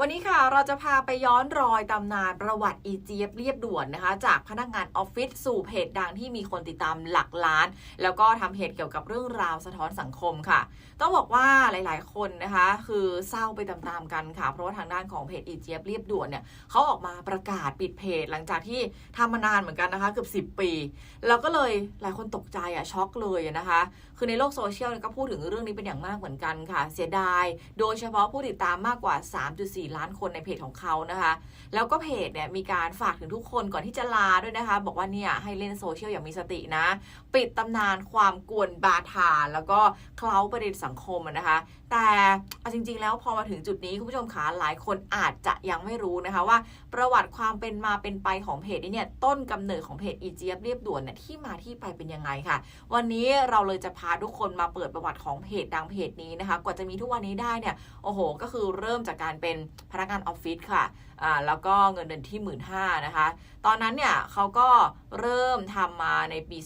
วันนี้ค่ะเราจะพาไปย้อนรอยตำนานประวัติอีเจี๊ยบเรียบด่วนนะคะ จากพนักงานออฟฟิศสู่เพจดังที่มีคนติดตามหลักล้าน แล้วก็ทำเพจเกี่ยวกับเรื่องราวสะท้อนสังคมค่ะ ต้องบอกว่าหลายๆ คนนะคะ คือเศร้าไปตามๆกันค่ะ เพราะว่าทางด้านของเพจอีเจี๊ยบเรียบด่วนเนี่ยเขาออกมาประกาศปิดเพจ หลังจากที่ทำมานานเหมือนกันนะคะเกือบ10 ปี แล้วก็เลยหลายคนตกใจอะช็อกเลยนะคะ คือในโลกโซเชียลก็พูดถึงเรื่องนี้เป็นอย่างมากเหมือนกันค่ะ เสียดาย โดยเฉพาะผู้ติดตามมากกว่า 3.4ล้านคนในเพจของเขานะคะ แล้วก็เพจเนี่ยมีการฝากถึงทุกคนก่อนที่จะลาด้วยนะคะ บอกว่าเนี่ยให้เล่นโซเชียลอย่างมีสตินะ ปิดตำนานความกวนบาทาแล้วก็เคล้าประเด็นสังคมนะคะ แต่เอาจริง ๆ แล้วพอมาถึงจุดนี้คุณผู้ชมคะหลายคนอาจจะยังไม่รู้นะคะว่า ประวัติความเป็นมาเป็นไปของเพจนี้เนี่ยต้นกำเนิดของเพจอีเจี๊ยบเรียบด่วนเนี่ยที่มาที่ไปเป็นยังไงค่ะ วันนี้เราเลยจะพาทุกคนมาเปิดประวัติของเพจดังเพจนี้นะคะ กว่าจะมีทุกวันนี้ได้เนี่ยโอ้โห ก็คือเริ่มจากการเป็นพนักงานออฟฟิศค่ะอ่าแล้วก็เงินเดือนที่หมื่นห้านะคะ ตอนนั้นเนี่ยเขาก็เริ่มทำมาในปี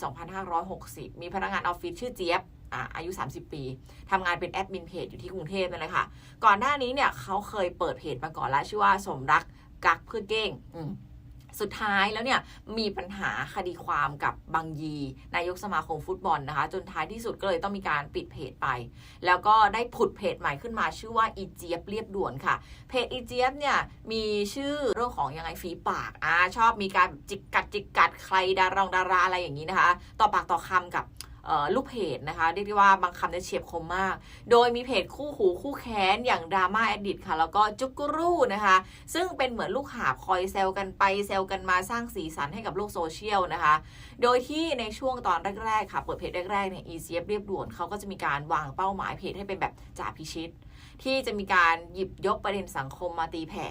2560 มีพนักงานออฟฟิศชื่อเจี๊ยบ อาอายุ 30 ปีทำงานเป็นแอดมินเพจอยู่ที่กรุงเทพนั่นแหละค่ะ ก่อนหน้านี้เนี่ยเขาเคยเปิดเพจมาก่อนแล้วชื่อว่าสมรักกักเพื่อเก้งสุดท้ายแล้วเนี่ยมีปัญหาคดีความกับบางยี นายกสมาคมฟุตบอลนะคะ จนท้ายที่สุดก็เลยต้องมีการปิดเพจไป แล้วก็ได้ผุดเพจใหม่ขึ้นมาชื่อว่าอีเจี๊ยบเรียบด่วนค่ะ เพจอีเจี๊ยบเนี่ยมีชื่อเรื่องของยังไงฝีปากอ่าชอบมีการจิกกัดจิกกัดใครดารองดาราอะไรอย่างนี้นะคะ ต่อปากต่อคำกับ ลูกเพจนะคะเรียกได้ว่าบางคำเนี่ยเฉียบคมมาก โดยมีเพจคู่หูคู่แค้นอย่างดราม่าแอดดิตค่ะ แล้วก็จุกกรูนะคะ ซึ่งเป็นเหมือนลูกหาบคอยเซลกันไปเซลกันมาสร้างสีสันให้กับโลกโซเชียลนะคะ โดยที่ในช่วงตอนแรกๆค่ะ เปิดเพจแรกๆเนี่ย ECF เรียบด่วนเขาก็จะมีการวางเป้าหมายเพจให้เป็นแบบจ่าพิชิต ที่จะมีการหยิบยกประเด็นสังคมมาตีแผ่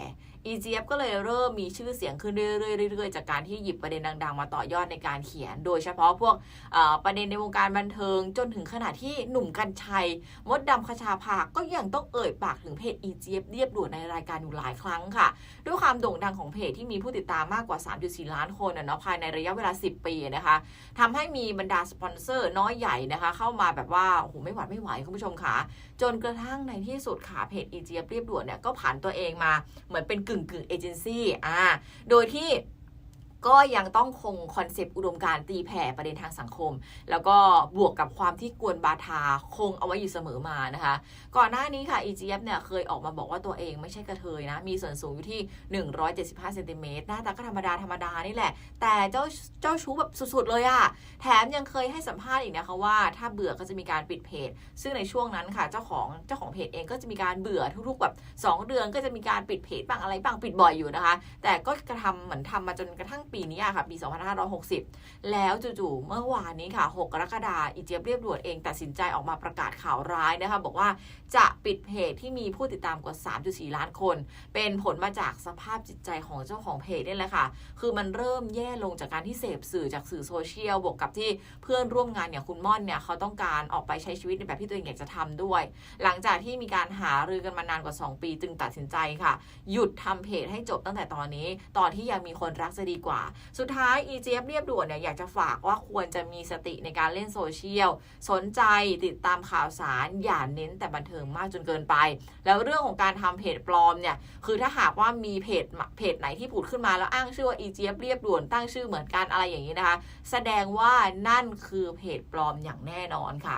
EGF ก็เลยเริ่มมีชื่อเสียงขึ้นเรื่อยๆๆจากการที่หยิบประเด็นดัง ๆ มาต่อยอดในการเขียน โดยเฉพาะพวกประเด็นในวงการบันเทิงจนถึงขนาดที่หนุ่มกัญชัย มดดำคชาภาก็ยังต้องเอ่ยปากถึงเพจ EGF เรียบด่วนในรายการอยู่หลายครั้งค่ะ ด้วยความโด่งดังของเพจที่มีผู้ติดตามมากกว่า 3.4 ล้านคนเนาะภายในระยะเวลา 10 ปีนะคะทำให้มีบรรดาสปอนเซอร์น้อยใหญ่นะคะ เข้ามาแบบว่าโอ้โหไม่หวัดไม่ไหวคุณผู้ชมค่ะ จนกระทั่งในที่สุดค่ะเพจ EGF เรียบด่วนเนี่ยก็ผ่านตัวเองมาเหมือนเป็นกึ่งกึ่งเอเจนซี่อ่าโดยที่ ก็ยังต้องคงคอนเซปต์อุดมการตีแผ่ประเด็นทางสังคม แล้วก็บวกกับความที่กวนบาทาคงเอาไว้อยู่เสมอมานะคะ ก่อนหน้านี้ค่ะ EGF เนี่ยเคยออกมาบอกว่าตัวเองไม่ใช่กระเทยนะ มีส่วนสูงอยู่ที่ 175เซนติเมตรหน้าตาก็ธรรมดาธรรมดานี่แหละ แต่เจ้าเจ้าชู้แบบสุดๆเลยอะแถมยังเคยให้สัมภาษณ์อีกนะคะว่าถ้าเบื่อก็จะมีการปิดเพจ ซึ่งในช่วงนั้นค่ะเจ้าของเจ้าของเพจเองก็จะมีการเบื่อทุกๆแบบ 2 เดือนก็จะมีการปิดเพจบ้างอะไรบ้างปิดบ่อยอยู่นะคะ แต่ก็กระทำเหมือนทำมาจนกระทั่งปีนี้อะค่ะ ปี 2560 แล้วจู่ๆเมื่อวานนี้ค่ะ 6 กรกฎาคมอีเจี๊ยบเรียบด่วนเองตัดสินใจออกมาประกาศข่าวร้ายนะคะ บอกว่าจะปิดเพจที่มีผู้ติดตามกว่า 3.4 ล้านคน เป็นผลมาจากสภาพจิตใจของเจ้าของเพจนี่แหละค่ะ คือมันเริ่มแย่ลงจากการที่เสพสื่อจากสื่อโซเชียลบวกกับที่เพื่อนร่วมงานอย่างคุณม่อนเนี่ยเขาต้องการออกไปใช้ชีวิตในแบบที่ตัวเองอยากจะทำด้วย หลังจากที่มีการหารือกันมานานกว่า 2 ปี จึงตัดสินใจค่ะ หยุดทำเพจให้จบตั้งแต่ตอนนี้ ตอนที่ยังมีคนรักจะดีกว่าสุดท้าย EGF เรียบด่วนเนี่ยอยากจะฝากว่าควรจะมีสติในการเล่นโซเชียล สนใจติดตามข่าวสาร อย่าเน้นแต่บันเทิงมากจนเกินไป แล้วเรื่องของการทำเพจปลอมเนี่ยคือถ้าหากว่ามีเพจเพจไหนที่ผุดขึ้นมาแล้วอ้างชื่อว่า EGF เรียบด่วนตั้งชื่อเหมือนกันอะไรอย่างนี้นะคะ แสดงว่านั่นคือเพจปลอมอย่างแน่นอนค่ะ